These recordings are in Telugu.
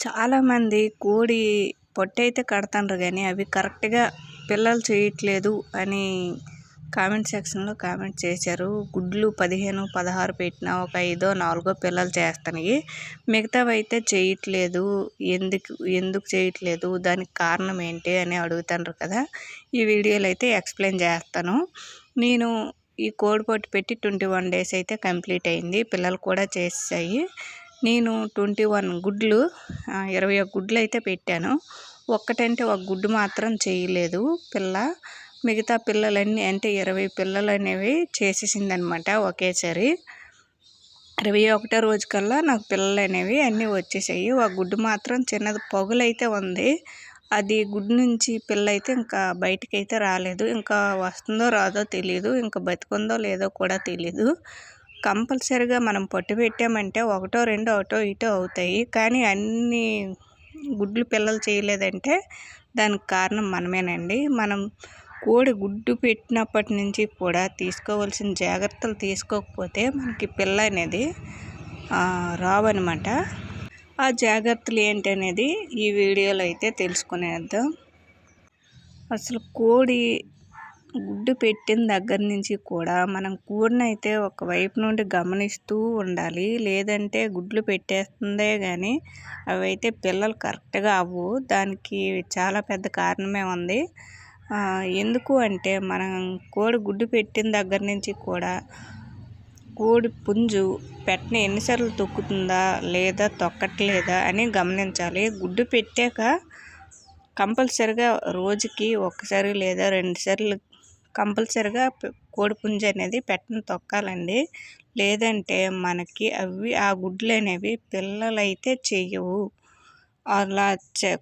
చాలామంది కోడి పొట్టయితే కడతాండ్రు కానీ అవి కరెక్ట్గా పిల్లలు చేయట్లేదు అని కామెంట్ సెక్షన్లో కామెంట్ చేశారు. గుడ్లు పదిహేను పదహారు పెట్టిన ఒక ఐదో నాలుగో పిల్లలు చేస్తాయి మిగతావి అయితే చేయట్లేదు. ఎందుకు ఎందుకు చేయట్లేదు? దానికి కారణం ఏంటి అని అడుగుతాండ్రు కదా? ఈ వీడియోలో అయితే ఎక్స్ప్లెయిన్ చేస్తాను. నేను ఈ కోడి పొట్టు పెట్టి ట్వంటీ వన్ డేస్ అయితే కంప్లీట్ అయింది. పిల్లలు కూడా చేసాయి నేను ట్వంటీ వన్ గుడ్లు ఇరవై ఒక గుడ్లు అయితే పెట్టాను. ఒక్కటంటే ఒక గుడ్డు మాత్రం చేయలేదు పిల్ల. మిగతా పిల్లలన్నీ అంటే ఇరవై పిల్లలు అనేవి చేసేసిందనమాట ఒకేసారి. ఇరవై ఒకటో రోజు కల్లా నాకు పిల్లలు అనేవి అన్నీ వచ్చేసాయి. ఒక గుడ్డు మాత్రం చిన్నది పొగలైతే ఉంది. అది గుడ్డు నుంచి పిల్ల అయితే ఇంకా బయటికి అయితే రాలేదు. ఇంకా వస్తుందో రాదో తెలియదు ఇంకా బతికుందో లేదో కూడా తెలీదు. కంపల్సరిగా మనం పొట్టు పెట్టామంటే ఒకటో రెండో ఒకటో ఇటో అవుతాయి. కానీ అన్ని గుడ్లు పిల్లలు చేయలేదంటే దానికి కారణం మనమేనండి. మనం కోడి గుడ్డు పెట్టినప్పటి నుంచి కూడా తీసుకోవాల్సిన జాగ్రత్తలు తీసుకోకపోతే మనకి పిల్ల అనేది రావనమాట. ఆ జాగ్రత్తలు ఏంటి అనేది ఈ వీడియోలో అయితే తెలుసుకునేద్దాం. అసలు కోడి గుడ్డు పెట్టిన దగ్గర నుంచి కూడా మనం కూరనైతే అయితే ఒకవైపు నుండి గమనిస్తూ ఉండాలి. లేదంటే గుడ్లు పెట్టేస్తుందే కానీ అవి అయితే పిల్లలు కరెక్ట్గా అవ్వు. దానికి చాలా పెద్ద కారణమే ఉంది. ఎందుకు అంటే మనం కోడి గుడ్డు పెట్టిన దగ్గర నుంచి కూడా కోడి పుంజు పెట్టని ఎన్నిసార్లు తొక్కుతుందా లేదా తొక్కట్లేదా అని గమనించాలి. గుడ్డు పెట్టాక కంపల్సరిగా రోజుకి ఒకసారి లేదా రెండుసార్లు కంపల్సరిగా కోడిపుంజు అనేది పెట్టను తొక్కాలండి. లేదంటే మనకి అవి ఆ గుడ్లు అనేవి పిల్లలైతే చెయ్యవు. అలా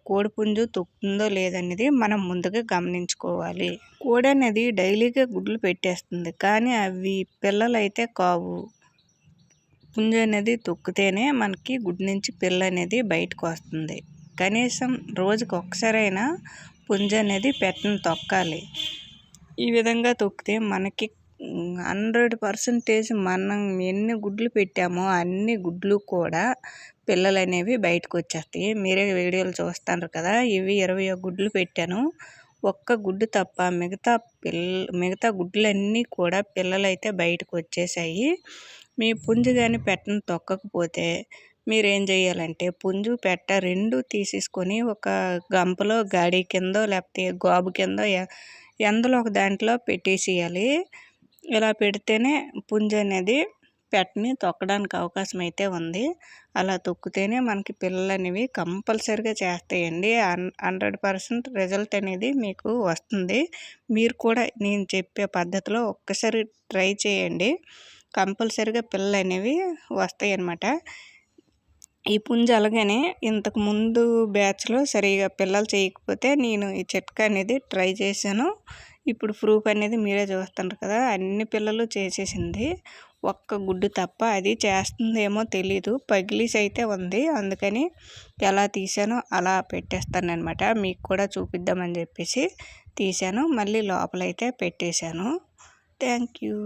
కోడిపుంజు తొక్కుతుందో లేదనేది మనం ముందుగా గమనించుకోవాలి. కోడి అనేది డైలీగా గుడ్లు పెట్టేస్తుంది కానీ అవి పిల్లలైతే కావు. పుంజు అనేది తొక్కితేనే మనకి గుడ్డు నుంచి పిల్ల అనేది బయటకు వస్తుంది. కనీసం రోజుకి ఒకసారైనా పుంజ అనేది పెట్టను తొక్కాలి. ఈ విధంగా తొక్కితే మనకి హండ్రెడ్ పర్సెంటేజ్ మనం ఎన్ని గుడ్లు పెట్టామో అన్ని గుడ్లు కూడా పిల్లలు అనేవి బయటకు వచ్చేస్తాయి మీరే వీడియోలు చూస్తారు కదా ఇవి ఇరవై గుడ్లు పెట్టాను. ఒక్క గుడ్డు తప్ప మిగతా పిల్ల మిగతా గుడ్లన్నీ కూడా పిల్లలైతే బయటకు వచ్చేసాయి మీ పుంజు కానీ పెట్టను తొక్కకపోతే మీరేం చేయాలంటే పుంజు పెట్ట రెండు తీసేసుకొని ఒక గంపలో గాడి కిందో లేకపోతే గోబు కిందో ఎందులో ఒక దాంట్లో పెట్టేసేయాలి. ఇలా పెడితేనే పుంజ అనేది పెట్టని తొక్కడానికి అవకాశం అయితే ఉంది. అలా తొక్కితేనే మనకి పిల్లలు అనేవి కంపల్సరిగా చేస్తాయండి. హండ్రెడ్ పర్సెంట్ రిజల్ట్ అనేది మీకు వస్తుంది. మీరు కూడా నేను చెప్పే పద్ధతిలో ఒక్కసారి ట్రై చేయండి. కంపల్సరిగా పిల్లలు అనేవి వస్తాయి అన్నమాట ఈ పుంజ అలాగనే ఇంతకు ముందు బ్యాచ్లో సరిగా పిల్లలు చేయకపోతే నేను ఈ చిట్కా అనేది ట్రై చేశాను. ఇప్పుడు ప్రూఫ్ అనేది మీరే చూస్తున్నారు కదా అన్ని పిల్లలు చేసేసింది. ఒక్క గుడ్డు తప్ప అది చేస్తుందేమో తెలీదు. పగిలిసి అయితే ఉంది. అందుకని ఎలా తీసానో అలా పెట్టేస్తాను అనమాట మీకు కూడా చూపిద్దామని చెప్పేసి తీశాను. మళ్ళీ లోపలైతే పెట్టేశాను. Thank you.